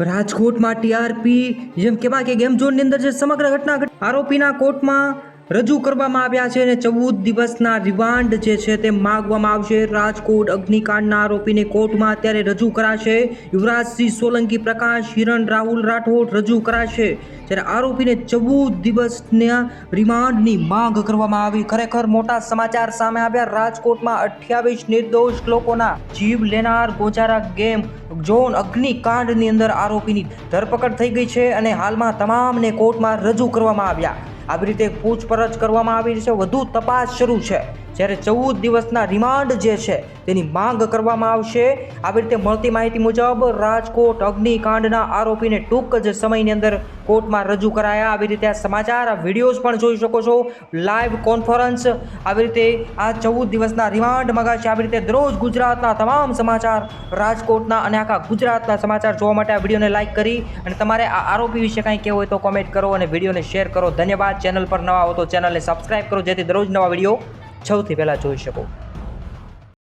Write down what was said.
રાજકોટમાં ટીઆરપી જેમ કેવા કે ગેમ ઝોનની અંદર જે સમગ્ર ઘટના ઘટ- આરોપીના કોર્ટમાં રજૂ કરવામાં આવ્યા છે અને ચૌદ દિવસના રિમાન્ડ જે છે તે માગવામાં આવશે. રાજકોટ અગ્નિકાંડના આરોપીને કોર્ટમાં અત્યારે રજૂ કરાશે. યુવરાજસિંહ સોલંકી, પ્રકાશ હિરણ, રાહુલ રાઠોડ રજૂ કરાશે. જ્યારે આરોપીને ચૌદ દિવસના રિમાન્ડની માંગ કરવામાં આવી. ખરેખર મોટા સમાચાર સામે આવ્યા. રાજકોટમાં અઠ્યાવીસ નિર્દોષ લોકોના જીવ લેનાર ગોજારા ગેમ ઝોન અગ્નિકાંડની અંદર આરોપીની ધરપકડ થઈ ગઈ છે અને હાલમાં તમામને કોર્ટમાં રજૂ કરવામાં આવ્યા. આવી રીતે પૂછપરછ કરવામાં આવી છે. વધુ તપાસ શરૂ છે. જ્યારે ચૌદ દિવસના રિમાન્ડ જે છે તેની માંગ કરવામાં આવશે. આવી રીતે મળતી માહિતી મુજબ રાજકોટ અગ્નિકાંડના આરોપીને ટૂંક જ સમયની અંદર કોર્ટમાં રજૂ કરાયા. આવી રીતે આ સમાચાર, આ વિડીયોઝ પણ જોઈ શકો છો. Live conference. આવી રીતે આ ચૌદ દિવસના રિમાન્ડ મગાશે. આવી રીતે દરરોજ ગુજરાતના તમામ સમાચાર, રાજકોટના અને આખા ગુજરાતના સમાચાર જોવા માટે આ વિડીયોને લાઇક કરી અને તમારે આ આરોપી વિશે કાંઈ કહેવું હોય તો કોમેન્ટ કરો અને વિડીયોને શેર કરો. ધન્યવાદ. ચેનલ પર નવા હો તો ચેનલને સબસ્ક્રાઇબ કરો, જેથી દરરોજ નવા વીડિયો સૌથી પહેલાં જોઈ શકો.